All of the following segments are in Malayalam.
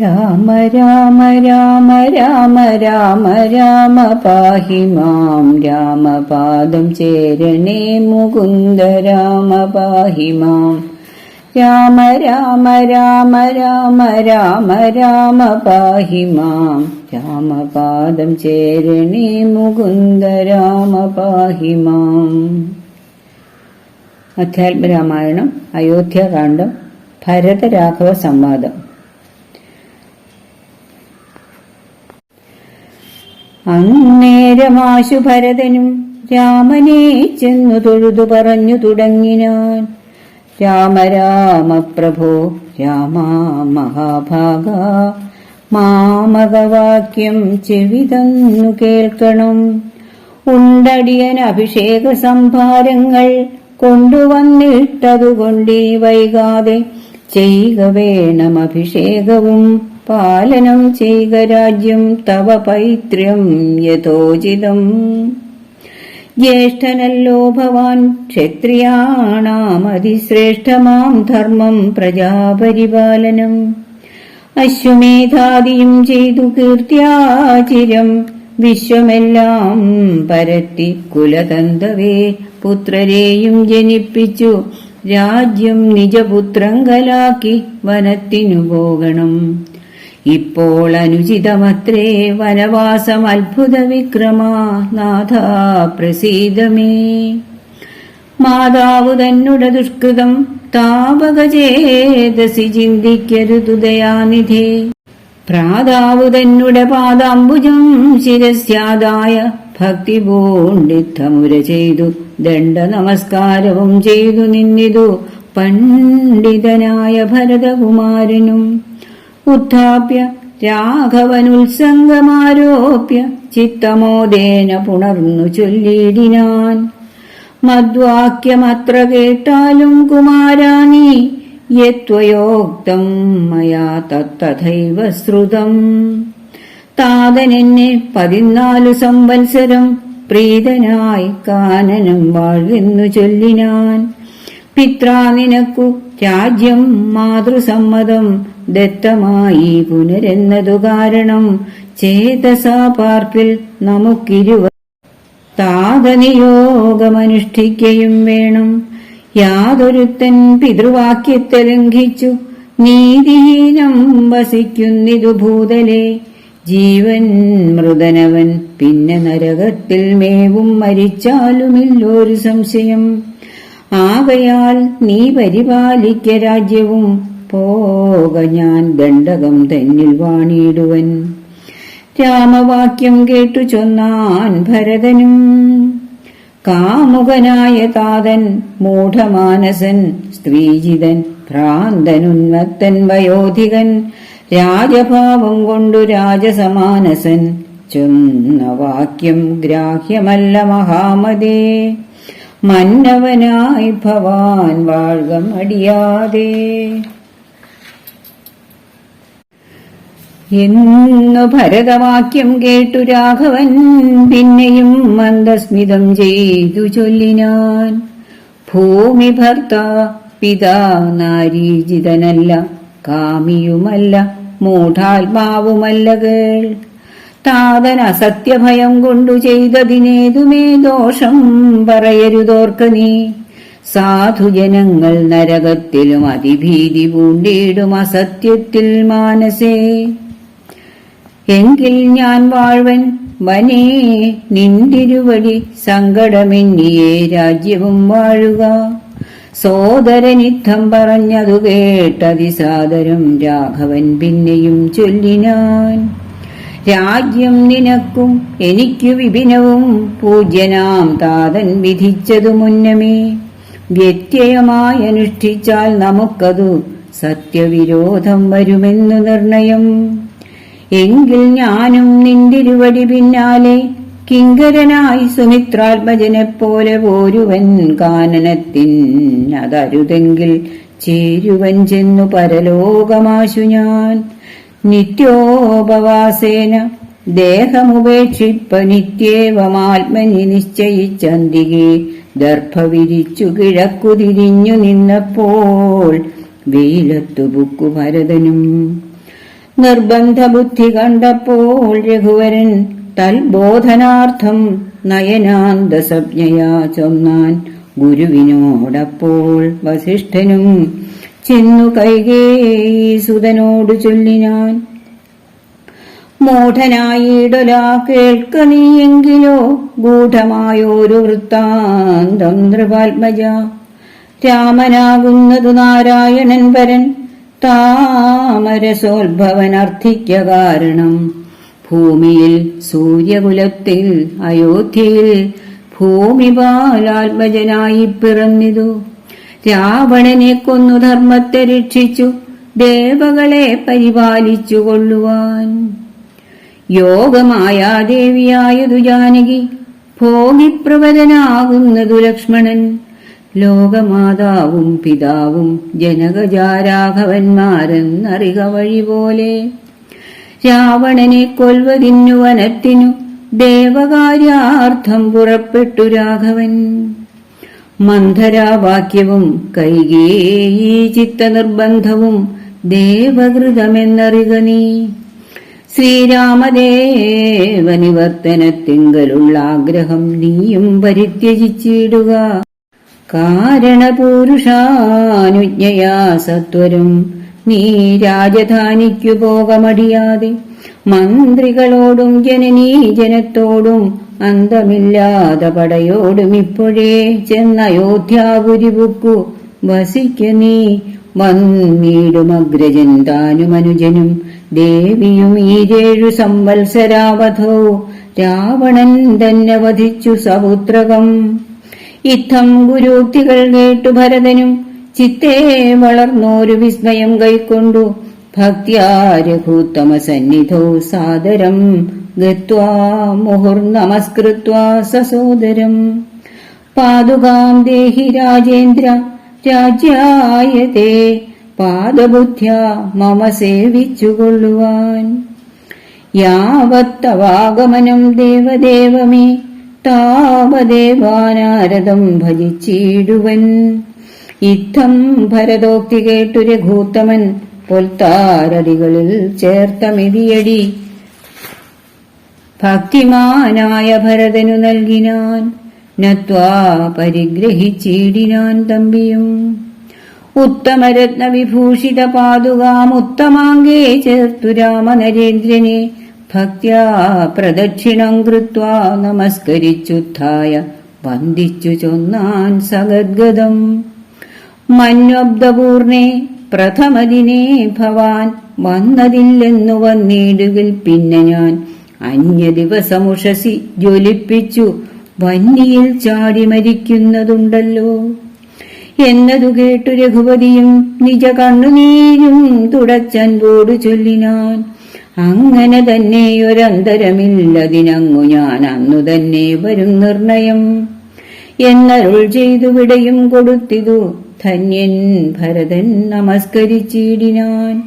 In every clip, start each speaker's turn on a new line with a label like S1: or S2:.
S1: രാമ രാമ രാമ രാമ രാമ രാമ പാഹി മാം. രാമപാദം ചേരണേ മുകുന്ദ രാമ പാഹി മാം. രാമ രാമ രാമ രാമ രാമ രാമ പാഹി മാം. രാമപാദം ചേരണേ മുകുന്ദ രാമ പാഹി മാം. അധ്യാത്മരാമായണം അയോധ്യാകാന്ഡം ഭരതരാഘവ സംവാദം. അന്നേരമാശു ഭരതനും രാമനെ ചെന്നു തൊഴുതു പറഞ്ഞു തുടങ്ങിനാൻ. രാമ രാമ പ്രഭോ രാമ മഹാഭാഗ മാമകവാക്യം ചെവിതന്നു കേൾക്കണം. ഉണ്ടടിയൻ അഭിഷേക സംഭാരങ്ങൾ കൊണ്ടുവന്നിട്ടതുകൊണ്ടേ വൈകാതെ ചെയ്യുക വേണം അഭിഷേകവും. പാലനം ചെയ്യുക രാജ്യം തവ പൈത്ര്യം യഥോചിതം. ജ്യേഷ്ഠനല്ലോ ഭവാൻ ക്ഷത്രിയാണാമതിശ്രേഷ്ഠമാം ധർമ്മം പ്രജാപരിപാലനം. അശ്വമേധാദിയും ചെയ്തു കീർത്തിയാചിരം വിശ്വമെല്ലാം പരത്തി കുലതന്തവേ പുത്രരെയും ജനിപ്പിച്ചു രാജ്യം നിജപുത്രങ്കലാക്കി വനത്തിനു പോകണം. ഇപ്പോൾ അനുചിതമത്രേ വനവാസം അത്ഭുത വിക്രമാ നാഥ പ്രസീതമേ. മാതാവ് തന്നുട ദുഷ്കൃതം താപകചേതസി ചിന്തിക്കരുതു ദയാനിധേ. പ്രാതാവ് തന്നുട പാദാംബുജം ശിരസ്യാദായ ഭക്തി പൂണ്ടിത്തമുര ചെയ്തു. ദണ്ഡ നമസ്കാരവും ചെയ്തു നിന്നിതു പണ്ഡിതനായ ഭരതകുമാരനും. ഉത്ഥാപ്യ രാഘവനുത്സംഗമാരോപ്യ ചിത്തമോദേന പുണർന്നു ചൊല്ലിയിടിനാൻ. മദ്വാക്യമത്ര കേട്ടാലും കുമാരാണി യത്വയോക്തം മയാ തത്തഥൈവ ശ്രുതം. താതനെന്നെ പതിനാലു സംവത്സരം പ്രീതനായി കാനനം വാഴ്വെന്നു ചൊല്ലിനാൻ. പിത്രാ നിനക്കു രാജ്യം മാതൃസമ്മതം ദത്തമായി പുനരെന്നതു കാരണം ചേതസാ പാർപ്പിൽ നമുക്കിരുവ താതനിയോഗമനുഷ്ഠിക്കയും വേണം. യാതൊരുത്തൻ പിതൃവാക്യത്തെ ലംഘിച്ചു നീതിഹീനം വസിക്കുന്നിതു ഭൂതലെ. ജീവൻ മൃതനവൻ പിന്നെ നരകത്തിൽ മേവും മരിച്ചാലുമില്ലൊരു സംശയം. ആകയാൽ നീ പരിപാലിക്ക രാജ്യവും. പോക ഞാൻ ദണ്ഡകം തന്നിൽ വാണിയിടുവൻ. രാമവാക്യം കേട്ടു ചൊന്നാൻ ഭരതനും. കാമുകനായ താതൻ മൂഢമാനസൻ സ്ത്രീജിതൻ ഭ്രാന്തനുന്മത്തൻ വയോധികൻ രാജഭാവം കൊണ്ടു രാജസമാനസൻ. ചൊന്ന വാക്യം ഗ്രാഹ്യമല്ല മഹാമതേ. മന്നവനായി ഭവാൻ വാഴ്ക അടിയാതെ. എന്നു ഭരതവാക്യം കേട്ടു രാഘവൻ പിന്നെയും മന്ദസ്മിതം ചെയ്തു ചൊല്ലിനാൻ ഭൂമി ഭർത്ത പിതാ നാരീജിതനല്ല കാമിയുമല്ല മൂഢാത്മാവുമല്ല കേൾ. താതൻ സത്യഭയം കൊണ്ടു ചെയ്തതിനേതുമേ ദോഷം പറയരുതോർക്ക നീ. സാധുജനങ്ങൾ നരകത്തിലും അതിഭീതി പൂണ്ടിയിടും അസത്യത്തിൽ മാനസേ. എങ്കിൽ ഞാൻ വാഴ്വൻ വനേ നിന്തിരുവടി സങ്കടമെന്നിയേ രാജ്യവും വാഴുക. സോദരനിദ്ധം പറഞ്ഞതു കേട്ടതിസാദരം രാഘവൻ പിന്നെയും ചൊല്ലിനാൻ. രാജ്യം നിനക്കും എനിക്കു വിപിനവും പൂജ്യനാം താതൻ വിധിച്ചതു മുന്നമേ. വ്യത്യയമായി അനുഷ്ഠിച്ചാൽ നമുക്കതു സത്യവിരോധം വരുമെന്നു നിർണയം. എങ്കിൽ ഞാനും നിന്തിരുവടി പിന്നാലെ കിങ്കരനായി സുമിത്രാത്മജനെ പോലെ പോരുവൻ കാനനത്തിൻ അതരുതെങ്കിൽ ചേരുവൻ ചെന്നു പരലോകമാശു ഞാൻ. നിത്യോപവാസേന ദേഹമുപേക്ഷിപ്പ നിത്യേവമാത്മനി നിശ്ചയിച്ചന്തികെ ദർഭവിരിച്ചു കിഴക്കു തിരിഞ്ഞു നിന്നപ്പോൾ വെയിലത്തു ബുക്കു ഭരതനും നിർബന്ധ ബുദ്ധി കണ്ടപ്പോൾ രഘുവരൻ തൽബോധനാർത്ഥം നയനാന്തസജ്ഞയാ ചൊന്നാൻ ഗുരുവിനോടപ്പോൾ വസിഷ്ഠനും ചെന്നു കൈകേയി സുതനോട് ചൊല്ലിനാൻ മൂഢനായിടൊലാ കേൾക്ക നീയെങ്കിലോ ഗൂഢമായോരു വൃത്താന്തം നൃപാത്മജ. രാമനാകുന്നതു നാരായണൻ പരൻ താമരസോത്ഭവൻ അർത്ഥിക്ക കാരണം. ഭൂമിയിൽ സൂര്യകുലത്തിൽ അയോധ്യയിൽ ഭൂമിപാലാത്മജനായി പിറന്നിതു. രാവണനെ കൊന്നു ധർമ്മത്തെ രക്ഷിച്ചു ദേവകളെ പരിപാലിച്ചു കൊള്ളുവാൻ. യോഗമായ ദേവിയായതു ജാനകി ഭോഗിപ്രവരനാകുന്നതു ലക്ഷ്മണൻ. ലോകമാതാവും പിതാവും ജനകജാരാഘവന്മാരെന്നറിക വഴി പോലെ രാവണനെ കൊൽവതിന്നു വനത്തിനു ദേവകാര്യാർത്ഥം പുറപ്പെട്ടു രാഘവൻ. മന്ധരാവാക്യവും ഈ ചിത്തനിർബന്ധവും ദേവകൃതമെന്നറിക നീ. ശ്രീരാമദേവനിവർത്തനത്തിങ്കലുള്ള ആഗ്രഹം നീയും പരിത്യജിച്ചിടുക. കാരണപൂരുഷാനുജ്ഞയാ സത്വരും നീ രാജധാനിക്കു പോകമടിയാതെ. മന്ത്രികളോടും ജനനീ ജനത്തോടും അന്തമില്ലാതെ പടയോടും ഇപ്പോഴേ ചെന്ന ബുക്കു വസിക്ക നീ. വന്നിടുമഗ്രജൻ താനും അനുജനും ദേവിയും ഈരേഴു സംവത്സരാവധോ. രാവണൻ തന്നെ വധിച്ചു സപുത്രകം ഇത്തം ഗുരുക്തികൾ കേട്ടു ഭരതനും ചിത്തേ വളർന്നോരു വിസ്മയം കൈക്കൊണ്ടു. ഭക്തിയാരഭൂത്തമ സന്നിധോ സാദരം ഗത്വാ മുഹുർനമസ്കൃത്വാ സസോദരം പാതുകാം ദേഹി രാജേന്ദ്ര രാജ്യായതേ പാദബുദ്ധ്യ മമ സേവിച്ചുകൊള്ളുവാൻ. യാവത്തവാഗമനം ദേവദേവമേ താവദേവാനാരദം ഭജിച്ചിടുവൻ. ഇത്തം ഭരതോക്തി കേട്ടു രഘൂത്തമൻ പൊൽത്താരടികളിൽ ചേർത്ത മിതിയടി ഭക്തിമാനായ ഭരതനു നൽകിനാൻ നത്വാ പരിഗ്രഹിച്ചിടിനാൻ തമ്പിയും. ഉത്തമരത്ന വിഭൂഷിത പാതുകാം ഉത്തമാംഗേ ചേർത്തു രാമനരേന്ദ്രനെ. ഭക്യാ പ്രദക്ഷിണം കൃത്വാ നമസ്കരിച്ചുത്ഥായ വന്ദിച്ചു ചൊന്നാൻ സഗദ്ഗതം. മന്വബ്ദപൂർണേ പ്രഥമദിനേ ഭവാൻ വന്നതില്ലെന്നു വന്നിടുകിൽ പിന്നെ ഞാൻ. അന്യ ദിവസമുഷസി ജ്വലിപ്പിച്ചു വന്നിയിൽ ചാടി മരിക്കുന്നതുണ്ടല്ലോ. എന്നതു കേട്ടു രഘുപതിയും നിജ കണ്ണുനീരും തുടച്ചൻപോട് ചൊല്ലിനാൻ. അങ്ങനെ തന്നെ ഒരന്തരമില്ലതിനങ്ങു ഞാൻ അന്നു തന്നെ വരും നിർണയം. എന്നരുൾ ചെയ്തു വിടയും കൊടുത്തിതു. ധന്യൻ ഭരതൻ നമസ്കരിച്ചിടിനാൻ.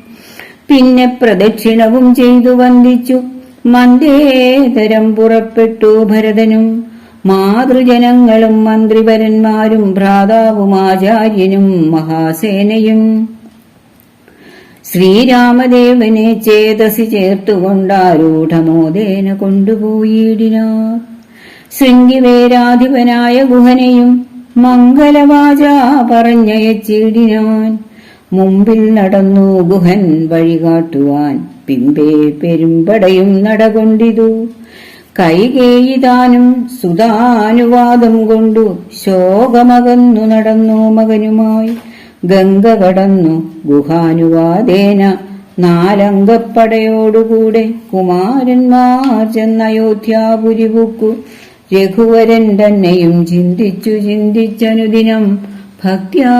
S1: പിന്നെ പ്രദക്ഷിണവും ചെയ്തു വന്ദിച്ചു. മന്ദേതരം പുറപ്പെട്ടു ഭരതനും. മാതൃജനങ്ങളും മന്ത്രിവരന്മാരും ഭ്രാതാവും ആചാര്യനും മഹാസേനയും. ശ്രീരാമദേവനെ ചേതസി ചേർത്തുകൊണ്ടാരൂഢമോദേന കൊണ്ടുപോയിടിനാർ ശൃംഗിവേരാധിപനായ ഗുഹനെയും മംഗലവാച പറഞ്ഞയച്ചിടിനാൻ. മുമ്പിൽ നടന്നു ഗുഹൻ വഴികാട്ടുവാൻ. പിമ്പേ പെരുമ്പടയും നടകൊണ്ടിതു. കൈകേയിതാനും സുതാനുവാദം കൊണ്ടു ശോകമകന്നു നടന്നു മകനുമായി. ഗംഗ കടന്നു ഗുഹാനുവാദേന നാലംഗപ്പടയോടുകൂടെ കുമാരന്മാർ ചെന്നയോധ്യാപുരി പുക്കു. രഘുവരൻ തന്നെയും ചിന്തിച്ചു ചിന്തിച്ചനുദിനം ഭക്യാ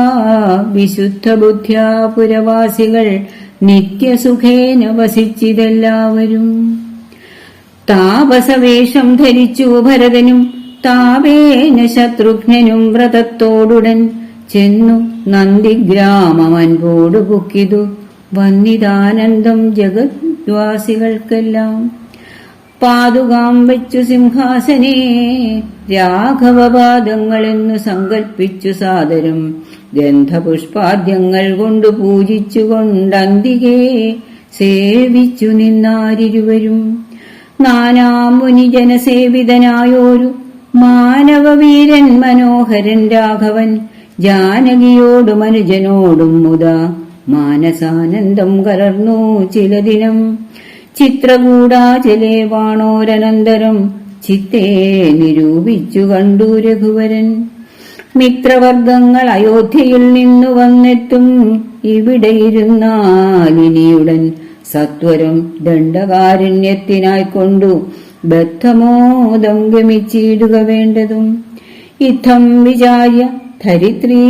S1: വിശുദ്ധ ബുദ്ധ്യാ പുരവാസികൾ നിത്യസുഖേന വസിച്ചിതെല്ലാവരും. താപസവേഷം ധരിച്ചു ഭരതനും താപേന ശത്രുഘ്നും വ്രതത്തോടുടൻ ചെന്നു നന്ദിഗ്രാമമൻപോടു പുക്കിതു വന്നിതാനന്ദം ജഗദ്വാസികൾക്കെല്ലാം. പാതുകാം വെച്ചു സിംഹാസനേ. രാഘവപാദങ്ങളെന്നു സങ്കൽപ്പിച്ചു സാദരം. ഗന്ധപുഷ്പാദ്യങ്ങൾ കൊണ്ടു പൂജിച്ചുകൊണ്ടന്തികേ സേവിച്ചു നിന്നാരിരുവരും. നാനാമുനി ജനസേവിതനായോരു മാനവവീരൻ മനോഹരൻ രാഘവൻ ജാനകിയോടും അനുജനോടും മുതാ മാനസാനന്ദം കലർന്നു ചില ദിനം ചിത്രകൂടാചലെ വാണോരനന്തരം ചിത്തേ നിരൂപിച്ചു കണ്ടു രഘുവരൻ. മിത്രവർഗങ്ങൾ അയോധ്യയിൽ നിന്നു വന്നെത്തും ഇവിടെ ഇരുന്നാലിനിയുടൻ സത്വരം ദണ്ഡകാരുണ്യത്തിനായി കൊണ്ടു ബദ്ധമോദം ഗമിച്ചിടുക വേണ്ടതും. ഇത്തം വിചാര്യ ധരിത്രീ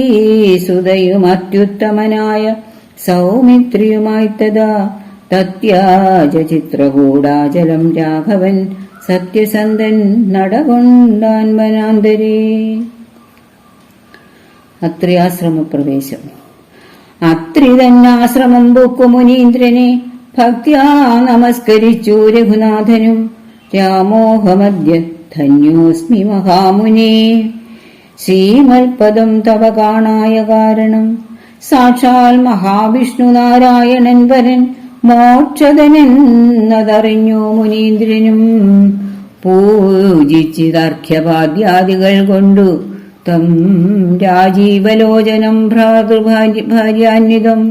S1: സുതയും അത്യുത്തമനായ സൗമിത്രിയുമായി തഥാ തത്യാജ ചിത്രകൂടാചലം രാഘവൻ സത്യസന്ധൻ നടകൊണ്ടാൻ അത്രയാശ്രമപ്രവേശം അത്രി തന്നാശ്രമം പൂക്കു മുനീന്ദ്രനെ ഭക്തിയാ നമസ്കരിച്ചു രഘുനാഥനും. രാമോഹമദ്യ ധന്യോസ്മി മഹാമുനി. ശ്രീമൽപദം തവ കാണായ കാരണം. സാക്ഷാൽ മഹാവിഷ്ണു നാരായണൻ വരൻ മോക്ഷതനെന്നതറിഞ്ഞു മുനീന്ദ്രനും പൂജിച്ചിതർഘ്യപാദ്യാദികൾ കൊണ്ടു തം രാജീവലോചനം ഭ്രാതൃഭാര്യാന്വിതം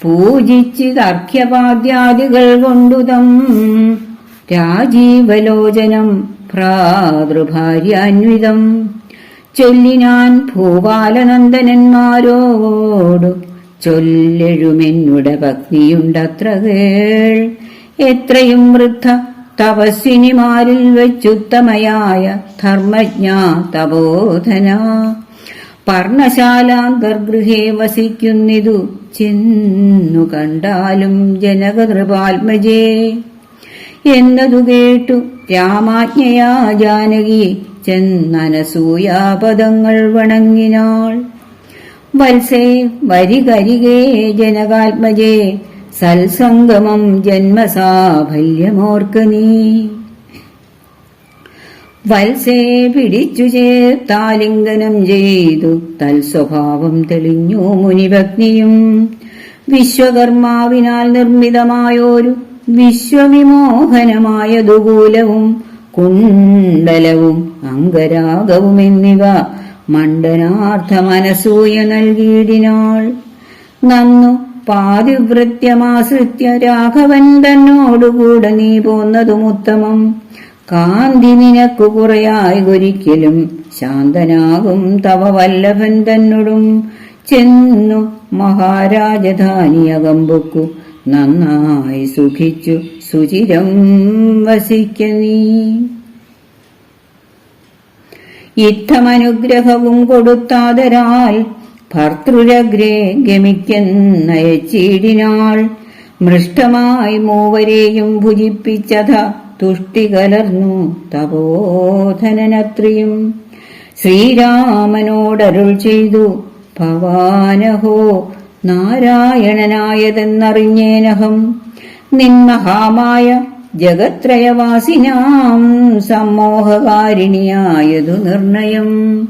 S1: പൂജിച്ചിതർഘ്യപാദ്യാദികൾ കൊണ്ടു തം രാജീവലോചനം ഭ്രാതൃഭാര്യാന്വിതം. ചൊല്ലിനാൻ ഭൂപാലനന്ദനന്മാരോടു ചൊല്ലെഴുമെന്നുടെ ഭക്തിയുണ്ടത്ര കേൾ എത്രയും വൃദ്ധ തപസ്വിനിമാരിൽ വെച്ചുത്തമയായ ധർമ്മജ്ഞ തപോധന. പർണശാലാന്തർഗൃഹേ വസിക്കുന്നിതു ചെന്നു കണ്ടാലും ജനകതൃപാത്മജേ എന്നതു കേട്ടു രാമാജ്ഞയാ ജാനകി ചെന്നനസൂയാപദങ്ങൾ വണങ്ങിനാൾ. വത്സേ വരികരികേ ജനകാത്മജേ സൽസംഗമം ജന്മസാഫല്യമോർക്ക് നീ. വത്സേ പിടിച്ചു ചേർത്താലിംഗനം ചെയ്തു തൽസ്വഭാവം തെളിഞ്ഞു മുനിഭഗ്നിയും വിശ്വകർമാവിനാൽ നിർമ്മിതമായോരു വിശ്വവിമോഹനമായ ദുകൂലവും കുണ്ടലവും അംഗരാഗവും എന്നിവ മണ്ഡനാർത്ഥമനസൂയ നൽകിയിടിനാൾ നന്നു പാതിവൃത്യമാശ്രിത്യ രാഘവൻ തന്നോടുകൂടെ നീ പോന്നതും ഉത്തമം കാന്തി നിനക്കു കുറയായി ഒരിക്കലും ശാന്തനാകും തവ വല്ലഭൻ തന്നോടും. ചെന്നു മഹാരാജധാനിയകമ്പുക്കു നന്നായി സുഖിച്ചു സുചിരം വസിക്ക നീ. യുദ്ധമനുഗ്രഹവും കൊടുത്താതരാൽ ഭർത്തൃരഗ്രേ ഗമിക്കുന്നയച്ചീടിനാൾ മൃഷ്ടമായി മൂവരെയും ഭുജിപ്പിച്ചത തുഷ്ടി കലർന്നു തപോധനനത്രിയും. ശ്രീരാമനോടരുൾ ചെയ്തു ഭവാനഹോ നാരായണനായതെന്നറിഞ്ഞേനഹം. നിന്മഹാമായ ജഗത്രയവാസിനാം സമ്മോഹകാരിണിയായതു നിർണയം.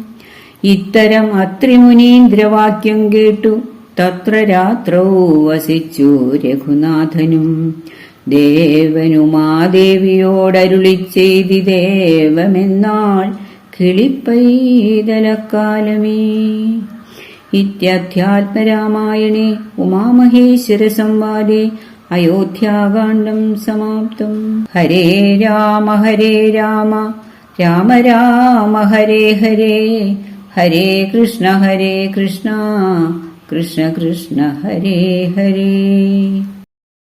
S1: ഇത്തരം അത്രിമുനീന്ദ്രവാക്യം കേട്ടു. തത്ര രാത്രൗ വസിച്ചു രഘുനാഥനും. ദേവനുമാദേവിയോടരുളി ചെയ്തി ദേവമെന്നാൾ കിളിപ്പൈതലക്കാലമേ. ഇത്യധ്യാത്മരാമായണേ ഉമാമഹേശ്വര സംവാദേ അയോധ്യാകാന്ഡം സമാപ്തം. ഹരേ രാമ ഹരേ രാമ. രാമ രാമ ഹരേ ഹരേ. ഹരേ കൃഷ്ണ ഹരേ കൃഷ്ണ. കൃഷ്ണ കൃഷ്ണ ഹരേ ഹരേ.